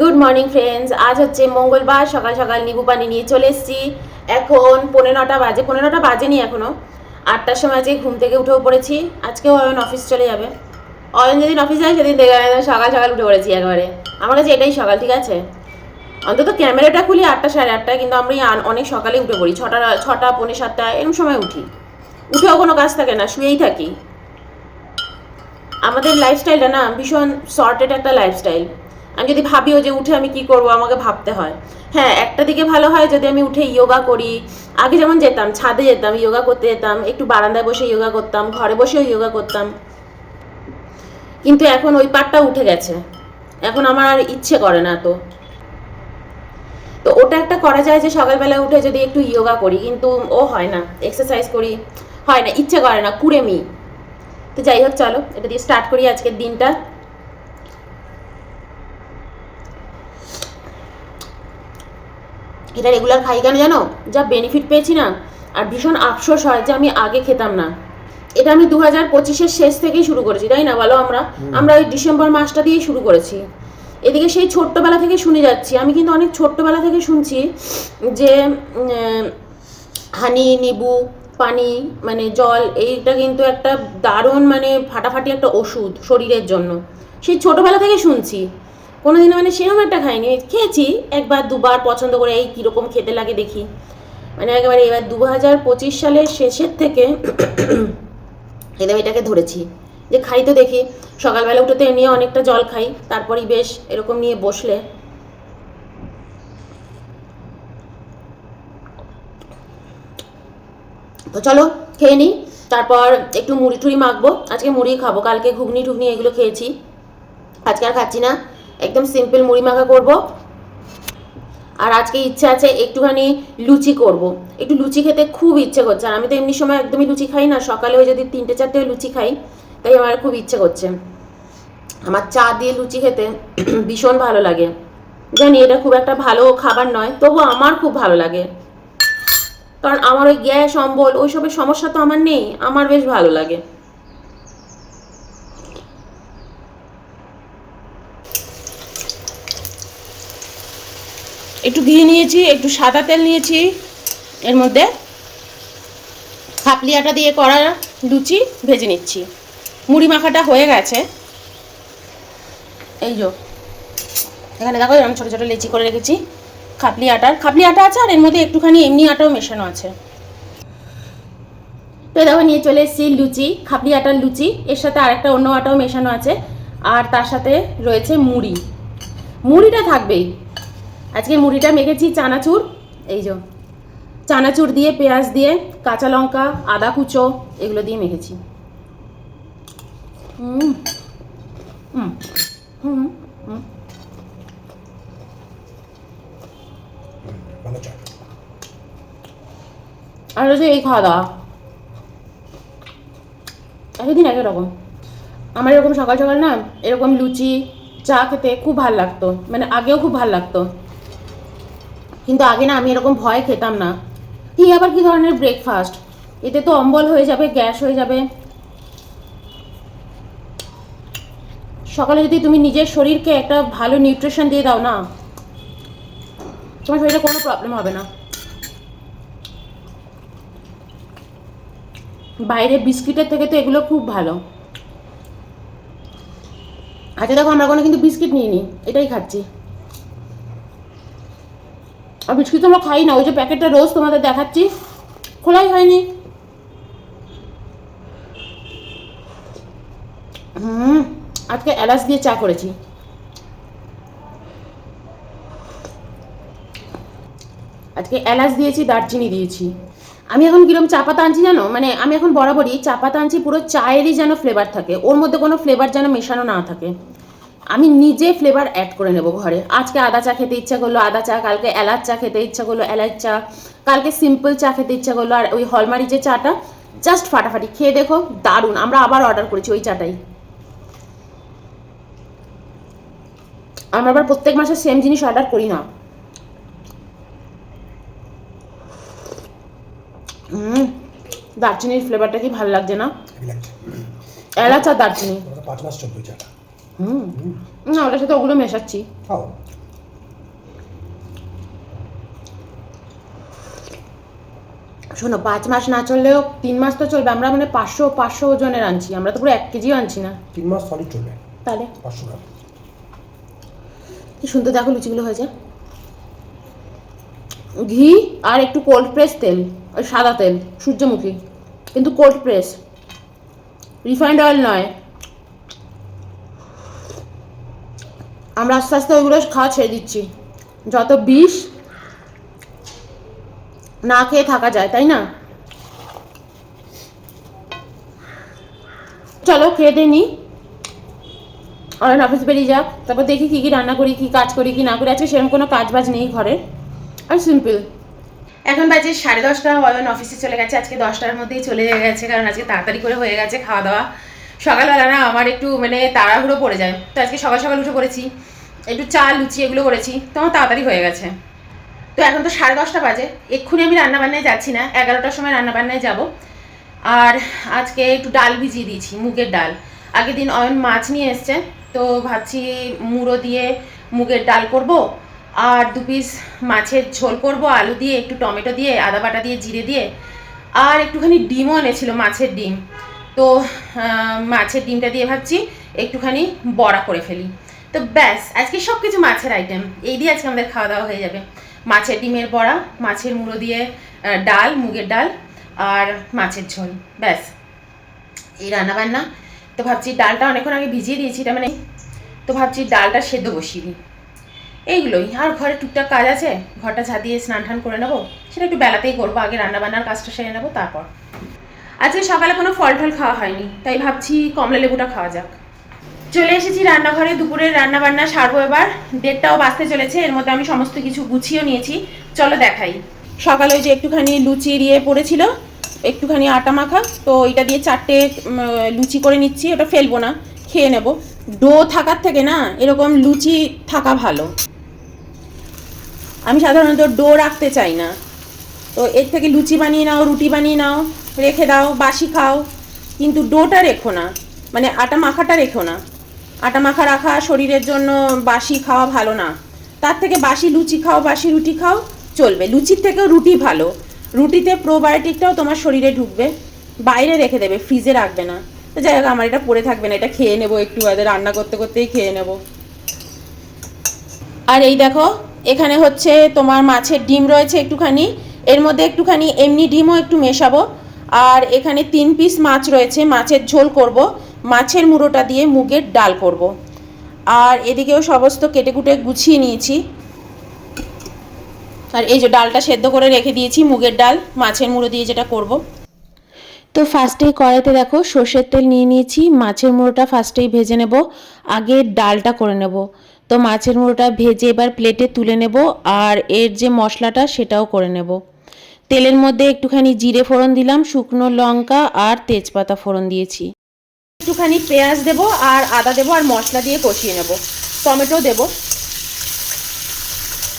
Good morning friends আজ হচ্ছে মঙ্গলবার, সকাল সকাল নিবু পানি নিয়ে চলে এসেছি। এখন পনেরো নটা বাজে পনেরো নটা বাজেনি এখনও আটটার সময় আজকে ঘুম থেকে উঠেও পড়েছি। আজকেও অয়ন অফিস চলে যাবে। অয়ন যেদিন অফিস যায়, সেদিন দেখে সকাল সকাল উঠে পড়েছি একবারে। আমার কাছে এটাই সকাল, ঠিক আছে? অন্তত ক্যামেরাটা খুলি আটটা সাড়ে আটটায়, কিন্তু আমি অনেক সকালে উঠে পড়ি। ছটা ছটা, পৌনে সাতটা, এরকম সময় উঠি। উঠেও কোনো কাজ থাকে না, শুয়েই থাকি। আমাদের লাইফস্টাইলটা না, ভীষণ শর্টেড একটা লাইফস্টাইল আমি যদি ভাবিও যে উঠে আমি কি করব, আমাকে ভাবতে হয়। হ্যাঁ একটা দিকে ভালো হয় যদি আমি উঠে যোগা করি। আগে যেমন যেতাম, ছাদে যেতাম যোগা করতে যেতাম, একটু বারান্দায় বসে যোগা করতাম, ঘরে বসেও যোগা করতাম। কিন্তু এখন ওই পাটটা উঠে গেছে। এখন আমার আর ইচ্ছে করে না তো। তো ওটা একটা করা যায় যে সকালবেলা উঠে যদি একটু যোগা করি, কিন্তু ও হয় না এক্সারসাইজ করি, হয় না, ইচ্ছে করে না কুড়েমি তো যাই হোক, চলো, এটা দিয়ে স্টার্ট করি আজকের দিনটা। এটা রেগুলার খাই কেন জানো? যা বেনিফিট পেয়েছি না। আর ভীষণ আফসোস হয় যে আমি আগে খেতাম না। এটা আমি দু হাজার পঁচিশের শেষ থেকেই শুরু করেছি তাই না বলো আমরা? আমরা ওই ডিসেম্বর মাসটা দিয়েই শুরু করেছি। এদিকে সেই ছোট্টবেলা থেকে শুনে যাচ্ছি। আমি কিন্তু অনেক ছোট্টবেলা থেকে শুনছি যে হানি নিবু পানি মানে জল এইটা কিন্তু একটা দারুণ মানে ফাটাফাটি একটা ওষুধ শরীরের জন্য। সেই ছোটবেলা থেকে শুনছি। কোনোদিন মানে সেরকম একটা খাইনি। খেয়েছি, একবার, দুবার পছন্দ করে এই কীরকম খেতে লাগে দেখি। মানে একেবারে এবার দু হাজার পঁচিশ সালের শেষের থেকে এদের এটাকে ধরেছি। যে খাই তো দেখি, সকালবেলা উঠে তো এমনি অনেকটা জল খাই, তারপরেই বেশ এরকম নিয়ে বসলে। তো চলো, খেয়ে নিই তারপর একটু মুড়ি টুড়ি মাখবো, আজকে মুড়ি খাব, কালকে ঘুগনি টুগনি এগুলো খেয়েছি। আজকে আর খাচ্ছি না। একদম সিম্পল মুড়ি মাখা করব। আর আজকে ইচ্ছে আছে একটুখানি লুচি করব। একটু লুচি খেতে খুব ইচ্ছে করছে। আর আমি তো এমনি সময় একদমই লুচি খাই না, সকালে ওই যদি তিনটে চারটে লুচি খাই, তাই আমার খুব ইচ্ছে করছে। আমার চা দিয়ে লুচি খেতে ভীষণ ভালো লাগে। জানি এটা খুব একটা ভালো খাবার নয়, তবু আমার খুব ভালো লাগে। কারণ আমার ওই গ্যাস, অম্বল, ওইসবের সমস্যা তো আমার নেই, আমার বেশ ভালো লাগে। একটু ঘি নিয়েছি, একটু সাদা তেল নিয়েছি, এর মধ্যে খাপলি আটা দিয়ে করা লুচি ভেজে নিচ্ছি। মুড়ি মাখাটা হয়ে গেছে। এই যো, এখানে দেখো, এরকম ছোটো ছোটো লেচি করে রেখেছি। খাপলি আটার খাপলি আটা আছে আর এর মধ্যে একটুখানি এমনি আটাও মেশানো আছে। তো দেখো, নিয়ে চলে এসেছি লুচি খাপলি আটার লুচি। এর সাথে আরেকটা অন্য আটাও মেশানো আছে। আর তার সাথে রয়েছে মুড়ি। মুড়িটা থাকবেই। আজকে মুড়িটা মেখেছি চানাচুর এই যে চানাচুর দিয়ে পেঁয়াজ দিয়ে কাঁচা লঙ্কা আদা কুচো এগুলো দিয়ে মেখেছি। হুম হুম হুম হুম আর হচ্ছে এই খাওয়া দাওয়া। একদিন এক রকম। আমার এরকম সকাল সকাল না এরকম লুচি চা খেতে খুব ভালো লাগতো। মানে আগেও খুব ভালো লাগতো। কিন্তু আগে না আমি এরকম ভয় খেতাম না। কি আবার কি ধরনের ব্রেকফাস্ট এতে তো অম্বল হয়ে যাবে, গ্যাস হয়ে যাবে। সকালে যদি তুমি নিজের শরীরকে একটা ভালো নিউট্রিশন দিয়ে দাও না, তোমার শরীরে কোনো প্রবলেম হবে না। বাইরে বিস্কিটের থেকে তো এগুলো খুব ভালো। আচ্ছা দেখো, আমরা কোনো কিন্তু বিস্কিট নিইনি, এটাই খাচ্ছি। আর বিস্কিট তো আমরা খাই না, ওই যে প্যাকেটটা রোজ তোমাদের দেখাচ্ছি। খোলাই হয়নি। হুম, আজকে এলাচ দিয়ে চা করেছি। আজকে এলাচ দিয়েছি, দারচিনি দিয়েছি। আমি এখন কিরম চা পাতা আনছি জানো? মানে আমি এখন বরাবরই চা পাতা আনছি, পুরো চায়েরই যেন ফ্লেভার থাকে। ওর মধ্যে কোনো ফ্লেভার যেন মেশানো না থাকে। আমি নিজে ফ্লেভার অ্যাড করে নেব ঘরে। আজকে আদা চা খেতে ইচ্ছা করল আদা চা কালকে এলাচ চা খেতে ইচ্ছা করল এলাচ চা কালকে সিম্পল চা খেতে ইচ্ছা করল আর ওই হলমারি যে চাটা জাস্ট ফাটাফাটি। খেয়ে দেখো দারুণ। আমরা আবার অর্ডার করেছি ওই চাটাই। আমরা আবার প্রত্যেক মাসে সেম জিনিস অর্ডার করি না। হুম দারচিনির ফ্লেভারটা কি ভালো লাগছে না? এলাচ। আর দারচিনি। পাঁচ মাস চলবে চাটা। হুম। না ওটার সাথে ওগুলো মেশাচ্ছি। খাও। শোনো পাঁচ মাস না চললেও তিন মাস তো চলবে। আমরা মানে পাঁচশো পাঁচশো ওজনের আনছি। আমরা তো পুরো এক কেজিও আনছি না। তিন মাস সলিড চলবে। তাহলে? পাঁচশো গ্রাম। কি সুন্দর দেখো লুচিগুলো হয়েছে। ঘি আর একটু কোল্ড প্রেস তেল ওই সাদা তেল সূর্যমুখী। কিন্তু কোল্ড প্রেস রিফাইন্ড অয়েল নয়। আমরা আস্তে আস্তে ওইগুলো খাওয়া ছেড়ে দিচ্ছি। যত বিষ না খেয়ে থাকা যায়, তাই না? চলো, খেয়ে দিয়ে নিই অফিস বেরিয়ে যাক। তারপর দেখি কী কী রান্না করি, কী কাজ করি, কি না করি। আজকে সেরকম কোনো কাজ বাজ নেই ঘরে। আর সিম্পল এখন বাজে সাড়ে দশটা। অয়ন অফিসে চলে গেছে। আজকে দশটার মধ্যেই চলে গেছে। কারণ আজকে তাড়াতাড়ি করে হয়ে গেছে খাওয়া দাওয়া। সকালবেলা না আমার একটু মানে তাড়াহুড়ো পড়ে যায়। তো আজকে সকাল সকাল উঠে পড়েছি। একটু চা, লুচি এগুলো করেছি। তো আমার তাড়াতাড়ি হয়ে গেছে। তো এখন তো সাড়ে দশটা বাজে। এক্ষুনি আমি রান্নাবান্নায় যাচ্ছি না। এগারোটার সময় রান্নাবান্নায় যাব। আর আজকে একটু ডাল ভিজিয়ে দিয়েছি, মুগের ডাল। আগের দিন অয়ন মাছ নিয়ে এসছে। তো ভাবছি মুড়ো দিয়ে মুগের ডাল করব। আর দু পিস মাছের ঝোল করব, আলু দিয়ে, একটু টমেটো দিয়ে, আদা বাটা দিয়ে, জিরে দিয়ে। আর একটুখানি ডিমও এনেছিল মাছের ডিম। তো মাছের ডিমটা দিয়ে ভাবছি একটুখানি বড়া করে ফেলি। তো ব্যাস, আজকে সব কিছু মাছের আইটেম এই দিয়ে আজকে আমাদের খাওয়া দাওয়া হয়ে যাবে। মাছের ডিমের বড়া, মাছের মুড়ো দিয়ে ডাল, মুগের ডাল আর মাছের ঝোল। ব্যাস, এই রান্নাবান্না। তো ভাবছি ডালটা অনেকক্ষণ আগে ভিজিয়ে দিয়েছি এটা মানে তো ভাবছি ডালটা সেদ্ধ বসিয়ে দিই। এইগুলোই। আর ঘরে টুকটাক কাজ আছে, ঘরটা ঝাঁটিয়ে স্নান টান করে নেব। সেটা একটু বেলাতেই করব, আগে রান্নাবান্নার কাজটা সেরে নেব, তারপর। আজকে সকালে কোনো ফল টল খাওয়া হয়নি, তাই ভাবছি কমলা লেবুটা খাওয়া যাক। চলে এসেছি রান্নাঘরে, দুপুরের রান্না বান্না সারবো এবার। দেড়টাও বাঁচতে চলেছে, এর মধ্যে আমি সমস্ত কিছু গুছিয়েও নিয়েছি। চলো দেখাই। সকালে যে একটুখানি লুচি দিয়ে পড়েছিল, একটুখানি আটা মাখা, তো এটা দিয়ে চারটে লুচি করে নিচ্ছি, ওটা ফেলব না, খেয়ে নেব। ডো থাকার থেকে না, এরকম লুচি থাকা ভালো। আমি সাধারণত ডো রাখতে চাই না। তো এর থেকে লুচি বানিয়ে নাও, রুটি বানিয়ে নাও। রেখে দাও, বাসি খাও। কিন্তু ডোটা রেখো না। মানে আটা মাখাটা রেখো না। আটা মাখা রাখা শরীরের জন্য বাসি খাওয়া ভালো না। তার থেকে বাসি লুচি খাও, বাসি রুটি খাও, চলবে। লুচির থেকেও রুটি ভালো। রুটিতে প্রোবায়োটিকটাও তোমার শরীরে ঢুকবে। বাইরে রেখে দেবে, ফ্রিজে রাখবে না। তো যাই হোক, আমার এটা পড়ে থাকবে না, এটা খেয়ে নেব একটু বাদে রান্না করতে করতেই খেয়ে নেব। আর এই দেখো, এখানে হচ্ছে তোমার মাছের ডিম রয়েছে একটুখানি। এর মধ্যে একটুখানি, এমনি ডিমও একটু মেশাবো। আর এখানে তিন পিস মাছ রয়েছে, মাছের ঝোল করব, মাছের মুড়োটা দিয়ে মুগের ডাল করব। আর এদিকেও সমস্ত কেটে কুটে গুছিয়ে নিয়েছি। আর এই যে ডালটা সেদ্ধ করে রেখে দিয়েছি, মুগের ডাল, মাছের মুড়ো দিয়ে যেটা করব। তো ফার্স্টেই কড়াইতে দেখো, সর্ষের তেল নিয়ে নিয়েছি, মাছের মুড়োটা ফার্স্টেই ভেজে নেব, আগে ডালটা করে নেব। তো মাছের মুড়োটা ভেজে এবার প্লেটে তুলে নেব, আর এর যে মশলাটা সেটাও করে নেব। তেলের মধ্যে একটুখানি জিরে ফোড়ন দিলাম, শুকনো লঙ্কা আর তেজপাতা ফোড়ন দিয়েছি। একটুখানি পেঁয়াজ দেব আর আদা দেব আর মশলা দিয়ে কষিয়ে নেব। টমেটো দেব।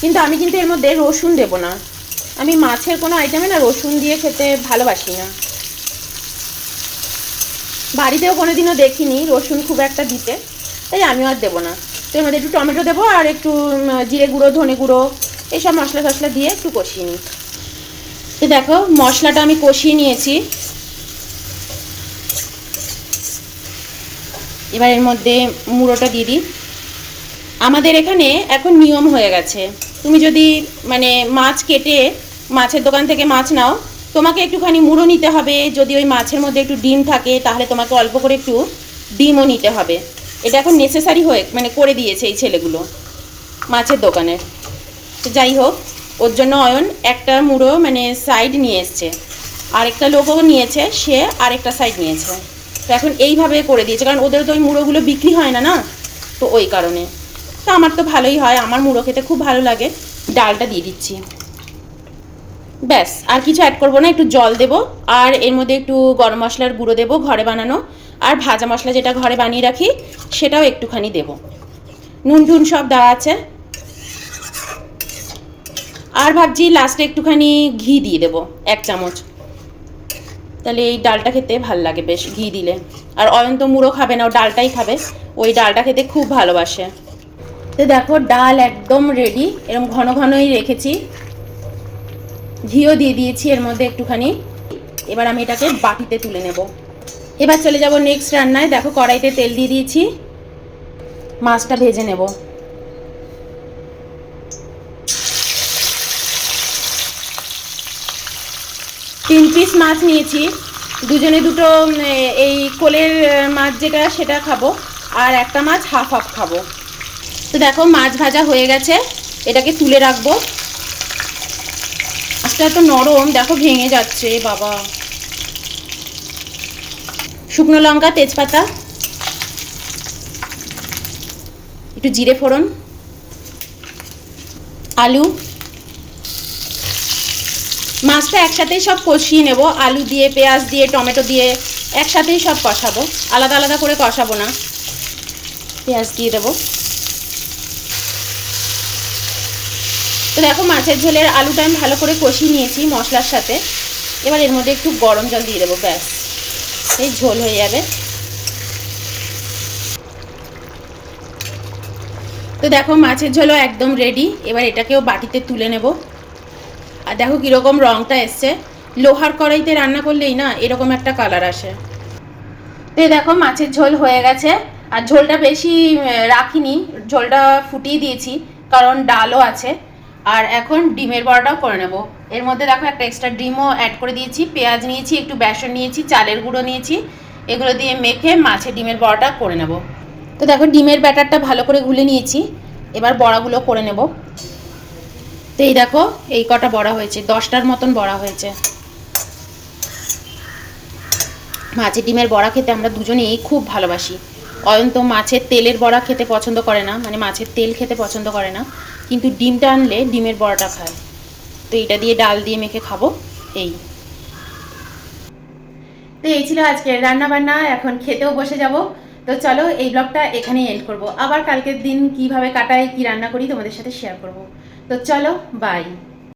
কিন্তু আমি কিন্তু এর মধ্যে রসুন দেব না। আমি মাছের কোনো আইটেমে না রসুন দিয়ে খেতে ভালোবাসি না। বাড়িতেও কোনোদিনও দেখিনি রসুন খুব একটা দিতে, তাই আমিও আর দেবো না। তো এর মধ্যে একটু টমেটো দেবো আর একটু জিরে গুঁড়ো, ধনে গুঁড়ো এইসব মশলা টশলা দিয়ে একটু কষিয়ে নিই। তো দেখো, মশলাটা আমি কষিয়ে নিয়েছি। এবার এর মধ্যে মুড়োটা দিয়ে দিই। আমাদের এখানে এখন নিয়ম হয়ে গেছে। তুমি যদি মানে মাছ কেটে মাছের দোকান থেকে মাছ নাও, তোমাকে একটুখানি মুড়ো নিতে হবে। যদি ওই মাছের মধ্যে একটু ডিম থাকে, তাহলে তোমাকে অল্প করে একটু ডিমও নিতে হবে। এটা এখন নেসেসারি হয়ে মানে করে দিয়েছে এই ছেলেগুলো মাছের দোকানে তো যাই হোক ওর জন্য অয়ন একটা মুড়ো মানে সাইড নিয়ে এসছে। আরেকটা লোকও নিয়েছে, সে আরেকটা সাইড নিয়েছে। তো এখন এইভাবে করে দিয়েছে, কারণ ওদের তো ওই মুড়োগুলো বিক্রি হয় না না? তো ওই কারণে। তো আমার তো ভালোই হয়, আমার মুড়ো খেতে খুব ভালো লাগে। ডালটা দিয়ে দিচ্ছি। ব্যাস, আর কিছু অ্যাড করব না, একটু জল দেব, আর এর মধ্যে একটু গরম মশলার গুঁড়ো দেবো ঘরে বানানো। আর ভাজা মশলা যেটা ঘরে বানিয়ে রাখি, সেটাও একটুখানি দেবো। নুন টুন সব দেওয়া আছে। আর ভাবছি লাস্টে একটুখানি ঘি দিয়ে দেবো, এক চামচ। তাহলে এই ডালটা খেতে ভালো লাগে বেশ, ঘি দিলে। আর অয়ন্ত মুড়ো খাবে না, ও ডালটাই খাবে। ওই ডালটা খেতে খুব ভালোবাসে। তো দেখো, ডাল একদম রেডি এরকম ঘন ঘনই রেখেছি। ঘিও দিয়ে দিয়েছি এর মধ্যে একটুখানি। এবার আমি এটাকে বাটিতে তুলে নেব। এবার চলে যাব নেক্সট রান্নায়। দেখো কড়াইতে তেল দিয়ে দিয়েছি। মাছটা ভেজে নেব। তিন পিস মাছ নিয়েছি। দুজনে দুটো এই কোলের মাছ যেটা, সেটা খাব। আর একটা মাছ হাফ হাফ খাব। তো দেখো, মাছ ভাজা হয়ে গেছে। এটাকে তুলে রাখব। মাছটা তো নরম, দেখো ভেঙে যাচ্ছে বাবা। শুকনো লঙ্কা, তেজপাতা। একটু জিরে ফোড়ন। আলু। মাছটা একসাথেই সব কষিয়ে নেব। আলু দিয়ে, পেঁয়াজ দিয়ে, টমেটো দিয়ে একসাথেই সব কষাবো। আলাদা আলাদা করে কষাবো না। পেঁয়াজ দিয়ে দেবো। তো দেখো মাছের ঝোলের আলুটা আমি ভালো করে কষিয়ে নিয়েছি মশলার সাথে। এবার এর মধ্যে একটু গরম জল দিয়ে দেবো, ব্যাস। এই ঝোল হয়ে যাবে। তো দেখো মাছের ঝোলও একদম রেডি এবার এটাকেও বাটিতে তুলে নেব। আর দেখো কীরকম রঙটা এসছে। লোহার কড়াইতে রান্না করলেই না এরকম একটা কালার আসে। তো দেখো মাছের ঝোল হয়ে গেছে। আর ঝোলটা বেশি রাখিনি, ঝোলটা ফুটিয়ে দিয়েছি, কারণ ডালও আছে। আর এখন ডিমের বড়াটাও করে নেব। এর মধ্যে দেখো একটা এক্সট্রা ডিমও অ্যাড করে দিয়েছি, পেঁয়াজ নিয়েছি, একটু বেসন নিয়েছি, চালের গুঁড়ো নিয়েছি। এগুলো দিয়ে মেখে মাছের ডিমের বড়াটা করে নেব। তো দেখো ডিমের ব্যাটারটা ভালো করে গুলে নিয়েছি। এবার বড়াগুলো করে নেব। তো এই দেখো, এই কটা বড়া হয়েছে, দশটার মতন বড়া হয়েছে। মাছের ডিমের বড়া খেতে আমরা দুজনেই খুব ভালোবাসি। অয়ন্ত মাছের তেলের বড়া খেতে পছন্দ করে না মানে মাছের তেল খেতে পছন্দ করে না, কিন্তু ডিমটা আনলে ডিমের বড়াটা খায়। তো এইটা দিয়ে ডাল দিয়ে মেখে খাব, এই। তো এই ছিল আজকে রান্না বান্না এখন খেতেও বসে যাব। তো চলো এই ব্লগটা এখানেই এন্ড করব। আবার কালকের দিন কীভাবে কাটাই, কি রান্না করি তোমাদের সাথে শেয়ার করব। তো চলো বাই